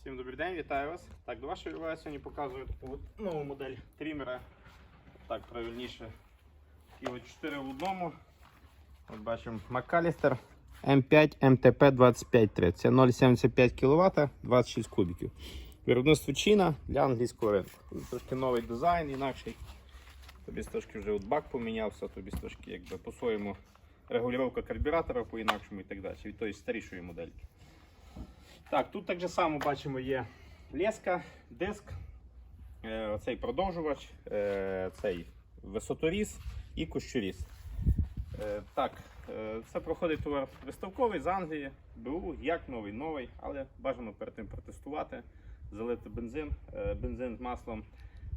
Всім добрий день, вітаю вас. Так, до вашої уваги сьогодні показую таку нову модель трімера. Так, правильніше. І от 4 в одному. От бачимо McAllister M5 MTP 2530. Це 0,75 кВт, 26 кубиків. Виробництво Чина для англійського ринку. Трошки новий дизайн, інакший. Тобі трошки вже от бак помінявся, тобі трошки якби по-своєму регулювання карбюратора по-інакшому і так далі. Від тої старішої модельки. Так, тут так же само бачимо є леска, диск, е, оцей продовжувач, е, цей висоторіз і кущоріз. Е, так, це проходить товар виставковий з Англії, БУ, як новий, новий, але бажано перед тим протестувати, залити бензин. Бензин з маслом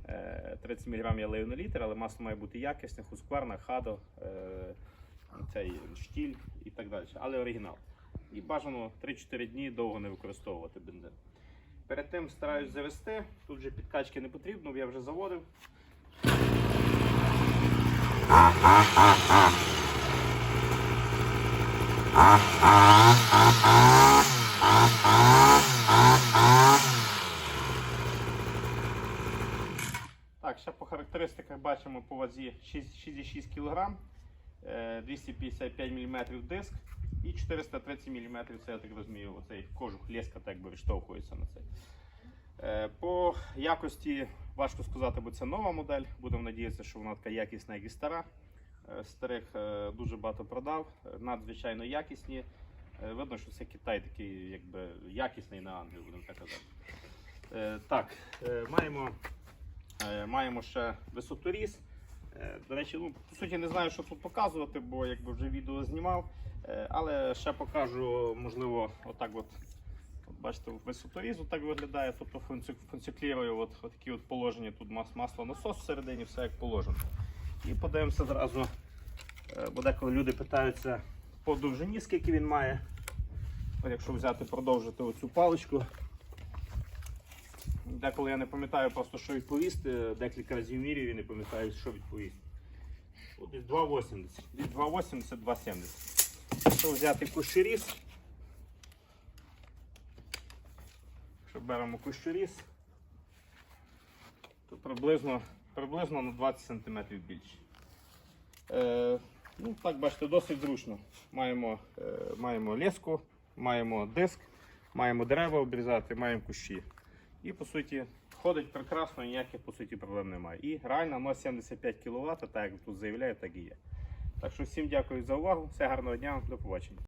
е, 30 мг я лию на літр, але масло має бути якісне, хускварна, хадо, цей штіль і так далі, але оригінал. І бажано 3-4 дні довго не використовувати бензин. Перед тим стараюсь завести. Тут вже підкачки не потрібно, я вже заводив. Так, ще по характеристиках бачимо по вазі 6,6 кг, е, 255 мм диск і 430 мм, це я так розумію, оцей кожух леска так би відштовхується на цей. Е, По якості важко сказати, бо це нова модель. Будемо надіятися, що вона така якісна, як і стара. Е, Старих е, дуже багато продав, надзвичайно якісні. Видно, що це Китай такий якби якісний на Англію, будемо так казати. Так, маємо, маємо ще висоторіз. Е, До речі, ну, по суті, не знаю, що тут показувати, бо якби вже відео знімав. Е, Але ще покажу, можливо, отак от. Бачите, висоторіз так виглядає, тобто функці- от, от такі от положення, тут мас, масло насос всередині, все як положено. І подивимося зразу, е, бо деколи люди питаються по довжині, скільки він має. Якщо взяти, продовжити оцю паличку. Деколи я не пам'ятаю просто, що відповісти, декілька разів міряю і не пам'ятаю, що відповісти. От десь 2,80. Від 2,80 2,70. Якщо взяти кущеріз, якщо беремо кущеріз, то приблизно, приблизно на 20 см більше. Е, ну, так, бачите, досить зручно. Маємо, е, маємо леску, маємо диск, маємо дерева обрізати, маємо кущі. І по суті ходить прекрасно, ніяких по суті проблем немає. І реально 0,75 кВт, так як тут заявляють, так і є. Так що всім дякую за увагу, все гарного дня, до побачення.